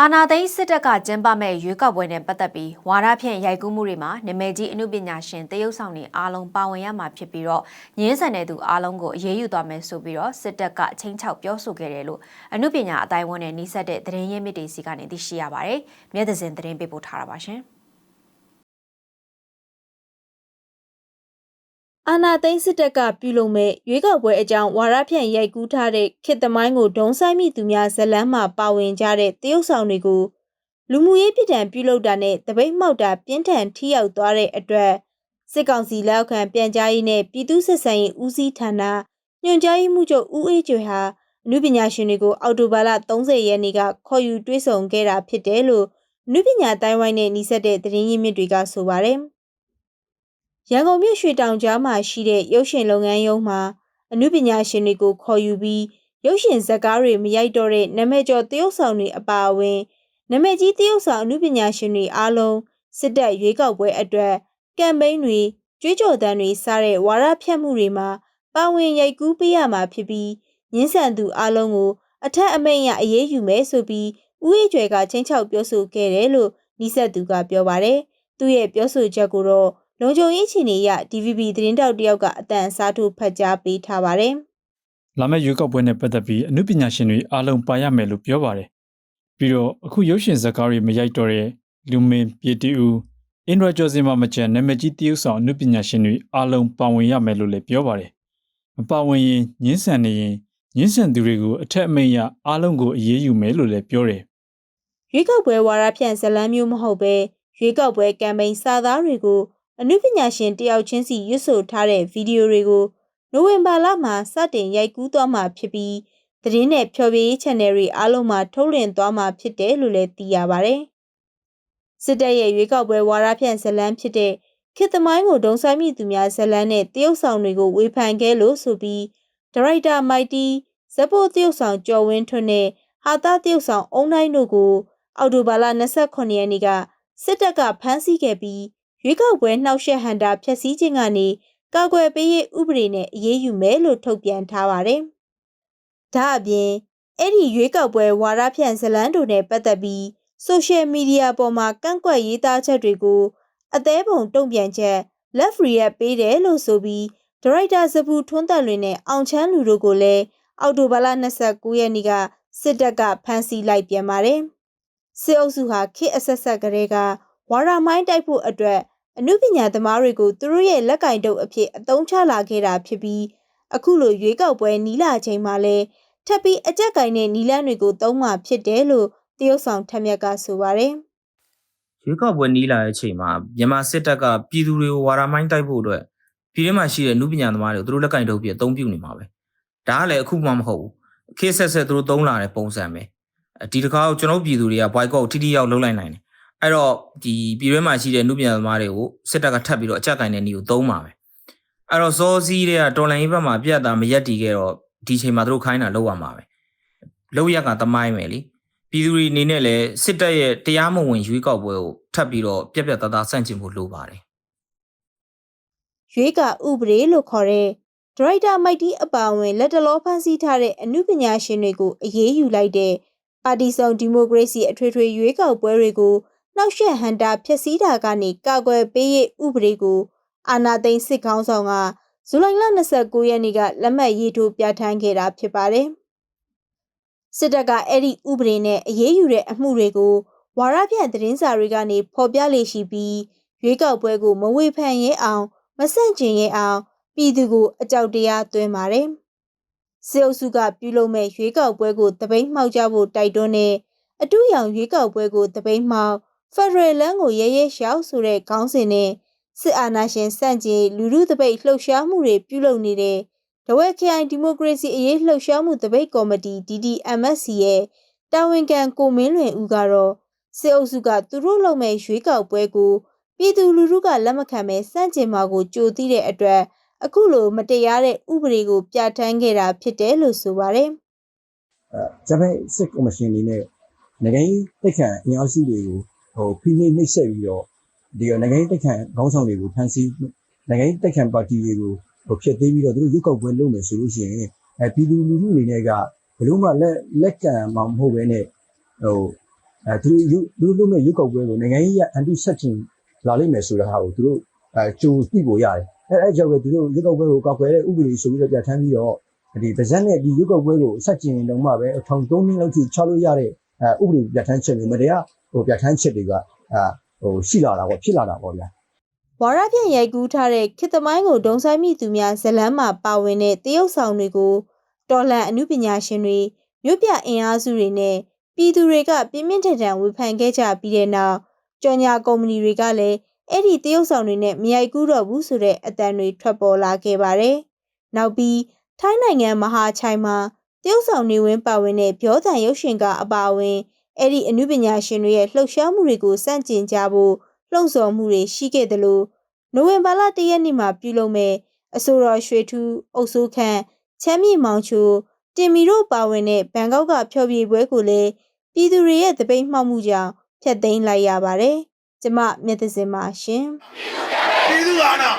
အာနာသိန်းစစ်တပ်ကကျင်းပမဲ့ရွေးကောက်ပွဲနဲ့ပတ်သက်ပြီးဝါဒဖြန့်ရိုက်ကူးမှုတွေမှာနာမည်ကြီးအမှုပညာရှင်တရုတ်ဆောင်တွေအားလုံးပါဝင်ရမှာဖြစ်ပြီးတော့ညင်းဆန်တဲ့သူအားလုံးကိုအရေးယူသွားမယ်ဆိုပြီးတော့စစ်တပ်ကချင်းချောက်ပြောဆိုခဲ့တယ်လို့အမှုပညာအတိုင်းအဝန်နဲ့နှိစက်တဲ့သတင်းရင်းမြစ်တွေစီကနေသိရှိရပါတယ်။မြဲသဇင်သတင်းပေးပို့ထားတာပါရှင်။ အာနာသိန်းစစ်တပ်ကပြုလုပ်မဲ့ရွေးကောက်ပွဲအကြောင်းဝါရဖြန့်ရိုက်ကူးထားတဲ့ခေတ်သမိုင်းကိုဒုံဆိုင်မိသူများဇလန်းမှာပါဝင်ကြတဲ့တရုတ်ဆောင်တွေကိုလူမှုရေးပြည်ထံပြုလုပ်တာနဲ့တပိတ်မှောက်တာပြင်းထန်ထိရောက်သွားတဲ့အတွက်စစ်ကောင်စီလက်အောက်ခံပြန်ကြားရေးနဲ့ပြည်သူ့စစ်ဆင်ရေးဦးစီးဌာနညွှန်ကြားရေးမှူးချုပ်ဦးအေးကျွေဟာအနုပညာရှင်တွေကိုအော်တိုဘာလ30ရက်နေ့ကခေါ်ယူတွေ့ဆုံခဲ့တာဖြစ်တယ်လို့အနုပညာတိုင်းဝိုင်းနဲ့နှိစက်တဲ့သတင်းရင်းမြစ်တွေကဆိုပါတယ်။ ရန်ကုန်မြို့ရွှေတောင်ကြားမှာရှိတဲ့ရုပ်ရှင်လုပ်ငန်းရုံးမှာအမှုပညာရှင်တွေကိုခေါ်ယူပြီးရုပ်ရှင်ဇာတ်ကားတွေမရိုက်တော့တဲ့နာမည်ကျော်တရုတ်ဆောင်တွေအပါအဝင်နာမည်ကြီးတရုတ်ဆောင်အမှုပညာရှင်တွေအားလုံးစစ်တပ်ရွေးကောက်ပွဲအတွက်ကမ်ပိန်းတွေကြွေးကြော်သံတွေစတဲ့ဝါဒဖြန့်မှုတွေမှာပါဝင်ရိုက်ကူးပေးရမှာဖြစ်ပြီးညှင်းဆန်သူအားလုံးကိုအထက်အမိန့်ရအရေးယူမယ်ဆိုပြီးဦးအေးကျွဲကချင်းချောက်ပြောဆိုခဲ့တယ်လို့နီးစပ်သူကပြောပါတယ်။သူ့ရဲ့ပြောဆိုချက်ကိုတော့ လုံခြုံရေးချီနေရ DVB သတင်းတောက်တယောက်ကအတန်အစားထိုးဖတ်ကြားပေးထားပါတယ်။လာမယ့်ရွေးကောက်ပွဲနဲ့ပတ်သက်ပြီးအမှုပညာရှင်တွေအားလုံးပါရမယ်လို့ပြောပါတယ်။ပြီးတော့အခုရုပ်ရှင်ဇာတ်ကားတွေမရိုက်တော့တဲ့လူမင်းပြည်တူဦးအင်ဒရာကျော်စင်မမကျန်နာမည်ကြီးတရုတ်ဆောင်အမှုပညာရှင်တွေအားလုံးပါဝင်ရမယ်လို့လည်းပြောပါတယ်။မပါဝင်ရင်ညှင်းဆန်နေရင်ညှင်းဆန်သူတွေကိုအထက်အမိန့်ရအားလုံးကိုအရေးယူမယ်လို့လည်းပြောတယ်ရွေးကောက်ပွဲဝါရဖြန့်ဇလန်းမျိုးမဟုတ်ပဲရွေးကောက်ပွဲကမ်ပိန်းစာသားတွေကို အမှုပညာရှင်တယောက်ချင်းစီရွတ်ဆိုထားတဲ့ဗီဒီယိုတွေကိုနိုဝင်ဘာလမှာစတင်ရိုက်ကူးသွားမှာဖြစ်ပြီးသတင်းနဲ့ဖျော်ဖြေရေး channel တွေအားလုံးမှာထုတ်လွှင့်သွားမှာဖြစ်တယ်လို့လည်းသိရပါဗျ။စစ်တပ်ရဲ့ရွေးကောက်ပွဲဝါရဖြန့်ဇလန်းဖြစ်တဲ့ခေတ်သမိုင်းကိုဒုံဆိုင်မိသူများဇလန်းနဲ့တရုတ်ဆောင်တွေကိုဝေဖန်ခဲ့လို့ဆိုပြီးဒါရိုက်တာမိုက်တီဇက်ဖို့တရုတ်ဆောင်ကျော်ဝင်းထွန်းနဲ့ဟာတာတရုတ်ဆောင်အုံတိုင်းတို့ကိုအော်တိုဘာလ28ရက်နေ့ကစစ်တပ်ကဖမ်းဆီးခဲ့ပြီး ရွေးကောက်ပွဲနှောက်ယှက်ဟန်တာဖျက်ဆီးခြင်းကနေကာကွယ်ပေးရေးဥပဒေနဲ့အရေးယူမယ်လို့ထုတ်ပြန်ထားပါတယ်။ဒါအပြင်အဲ့ဒီရွေးကောက်ပွဲဝါဒဖြန့်ဇလန်းတို့နဲ့ပတ်သက်ပြီးဆိုရှယ်မီဒီယာပေါ်မှာကန့်ကွက်ရေးသားချက်တွေကိုအသေးပုံတုံ့ပြန်ချက် left react ပေးတယ်လို့ဆိုပြီးဒါရိုက်တာဇပူထွန်းသက်လွင်နဲ့အောင်ချမ်းလူတို့ကိုလည်းအောက်တိုဘာလ29ရက်နေ့ကစစ်တပ်ကဖမ်းဆီးလိုက်ပြန်ပါတယ်။စစ်အုပ်စုဟာခေတ်အဆက်ဆက်ကလေးကဝါရမိုင်းတိုက်ဖို့အတွက် အမှုပညာသမားတွေကိုသူတို့ရဲ့လက်ကင်တုပ်အဖြစ်အသုံးချလာခဲ့တာဖြစ်ပြီးအခုလိုရွေးကောက်ပွဲနီးလာချိန်မှာလဲထပ်ပြီးအကြက်ကင်တဲ့နီလန်းတွေကိုသုံးမှဖြစ်တယ်လို့တရုတ်ဆောင်ထက်မြက်ကဆိုပါတယ်ရွေးကောက်ပွဲနီးလာတဲ့အချိန်မှာမြန်မာစစ်တပ်ကပြည်သူတွေကိုဝါဒမိုင်းတိုက်ဖို့အတွက်ပြည်ထဲမှာရှိတဲ့နုပညာသမားတွေကိုသူတို့လက်ကင်ထုတ်ပြီးအသုံးပြုနေမှာပဲဒါကလည်းအခုမှမဟုတ်ဘူးခေတ်ဆက်ဆက်သူတို့သုံးလာတဲ့ပုံစံပဲဒီတစ်ခါကျွန်တော်ပြည်သူတွေက boycott ထိထိရောက်လုပ်လိုက်နိုင်တယ် အဲ့တော့ဒီပြည်ထဲမှာရှိတဲ့နုပညာသမားတွေကိုစစ်တပ်ကထပ်ပြီးတော့အကြက်ကင်တဲ့နေကိုသုံးပါပဲအဲ့တော့စောစီးတွေကတော်လိုင်းဘက်မှာပြတ်တာမရက်တီခဲ့တော့ဒီချိန်မှာသူတို့ခိုင်းတာလောက်ရမှာပဲလောက်ရကသမိုင်းပဲလေပြည်သူတွေအနေနဲ့လည်းစစ်တပ်ရဲ့တရားမဝင်ရွေးကောက်ပွဲကိုထပ်ပြီးတော့ပြက်ပြက်သားသားဆန့်ကျင်ဖို့လိုပါတယ်။ရွေးကဥပဒေလို့ခေါ်တဲ့ဒရိုက်တာမိုက်တီအပါအဝင်လက်တလောဖန်ဆီးထားတဲ့အမှုပညာရှင်တွေကိုအရေးယူလိုက်တဲ့ပါတီစုံဒီမိုကရေစီအထွေထွေရွေးကောက်ပွဲတွေကို နှောက်ယှက်ဟန်တာဖျက်ဆီးတာကနေကာကွယ်ပေးရေးဥပဒေကိုအာနာသိန်းစစ်ကောင်းဆောင်ကဇူလိုင်လ29ရက်နေ့ကလက်မှတ်ရေးထိုးပြဋ္ဌာန်းခဲ့တာဖြစ်ပါတယ်။စစ်တပ်ကအဲ့ဒီဥပဒေနဲ့အရေးယူတဲ့အမှုတွေကိုဝါရပြန့်သတင်းစာတွေကနေဖော်ပြလေရှိပြီးရွေးကောက်ပွဲကိုမဝေဖန်ရဲအောင်မဆန့်ကျင်ရဲအောင်ပြည်သူကိုအကြောက်တရားသွင်းပါတယ်။စစ်အုပ်စုကပြုလုပ်မဲ့ရွေးကောက်ပွဲကိုတပိတ်မှောက်ကြဖို့တိုက်တွန်းတဲ့အတူရောင်ရွေးကောက်ပွဲကိုတပိတ်မှောက် ဖက်ဒရယ်လမ်းကိုရဲရဲရှောက်ဆိုတဲ့ခေါင်းစဉ်နဲ့စစ်အာဏာရှင်စန့်ကျင်လူလူတပိတ်လှုပ်ရှားမှုတွေပြုလုပ်နေတဲ့တဝက်ခိုင်ဒီမိုကရေစီအရေးလှုပ်ရှားမှုတပိတ်ကော်မတီ DDMSC ရဲ့တာဝန်ခံကိုမင်းလွင်ဦးကတော့စစ်အုပ်စုကသူတို့လုပ်မဲ့ရွေးကောက်ပွဲကိုပြည်သူလူထုကလက်မခံပဲစန့်ကျင်မှာကိုကြိုသိတဲ့အတွက်အခုလိုမတရားတဲ့ဥပဒေကိုပြဋ္ဌာန်းခဲ့တာဖြစ်တယ်လို့ဆိုပါတယ်အဲဂျပန်စစ်ကော်မရှင်အနေနဲ့နိုင်ငံရေးတိုက်ခန့်အင်အားစုတွေကို ဟိုဖိနှိပ်နှိပ်ဆက်ပြီးတော့ဒီနိုင်ငံရေးတိုက်ခန့်ခေါင်းဆောင်တွေကိုဖမ်းဆီးနိုင်ငံရေးတိုက်ခန့်ပါတီတွေကိုဟိုဖျက်သိမ်းပြီးတော့သူတို့ရုပ်ောက်ပွဲလုပ်မယ်ဆိုလို့ရှိရင်အဲပြည်သူလူထုအနေနဲ့ကဘလို့မှလက်လက်ကံမှမဟုတ်ပဲနဲ့ဟိုအဲသူတို့သူတို့လုံးမဲ့ရုပ်ကောက်ပွဲကိုနိုင်ငံရေးအန်တီဆက်တင်လာလိမ့်မယ်ဆိုတဲ့ဟာကိုသူတို့အဲကြိုသိဖို့ရတယ်အဲအဲကြောင့်ပဲသူတို့ရုပ်ကောက်ပွဲကိုကောက်ွယ်တဲ့ဥပဒေဆိုပြီးတော့ပြဋ္ဌာန်းပြီးတော့ဒီဗဇက်နဲ့ဒီရုပ်ကောက်ပွဲကိုဆက်ကျင်တော့မှပဲထောင်၃နှစ်လောက်ထိချလို့ရတဲ့အဲဥပဒေပြဋ္ဌာန်းချက်မျိုးမတရား ဟိုပြဋ္ဌာန်းချက်တွေကအဲဟိုရှိလာတာပေါ့ဖြစ်လာတာပေါ့ဗျာဝါရဖြန့်ရိုက်ကူးထားတဲ့ခေတ်သမိုင်းကိုဒုံဆိုင်မိသူများဇလန်းမှာပါဝင်တဲ့တရုတ်ဆောင်တွေကိုတော်လန်အမှုပညာရှင်တွေမြို့ပြအင်အားစုတွေနဲ့ပြည်သူတွေကပြင်းပြင်းထန်ထန်ဝေဖန်ခဲ့ကြပြီးတဲ့နောက်ကြော်ညာကုမ္ပဏီတွေကလည်းအဲ့ဒီတရုတ်ဆောင်တွေနဲ့မရိုက်ကူးတော့ဘူးဆိုတဲ့အတန်တွေထွက်ပေါ်လာခဲ့ပါတယ်။နောက်ပြီးထိုင်းနိုင်ငံမဟာချိုင်မှာတရုတ်ဆောင်နေဝင်ပါဝင်တဲ့ပြောတန်ရုပ်ရှင်ကအပါအဝင် အဲ့ဒီအမှုပညာရှင်တွေရဲ့လှုပ်ရှားမှုတွေကိုစန့်ကျင်ကြဖို့လှုံ့ဆော်မှုတွေရှိခဲ့တယ်လို့နိုဝင်ဘာလ၁ရက်နေ့မှာပြုလုပ်မဲ့အဆိုတော်ရွှေထူးအုပ်စိုးခန့်ချမ်းမြေမောင်ချိုတင်မီတို့ပါဝင်တဲ့ဘန်ကောက်ကဖျော်ဖြေပွဲကိုလည်းပြည်သူတွေရဲ့တပိတ်မှောက်မှုကြောင့်ဖျက်သိမ်းလိုက်ရပါတယ်။ကျမမျက်သစင်ပါရှင်။ပြည်သူ့အာဏာ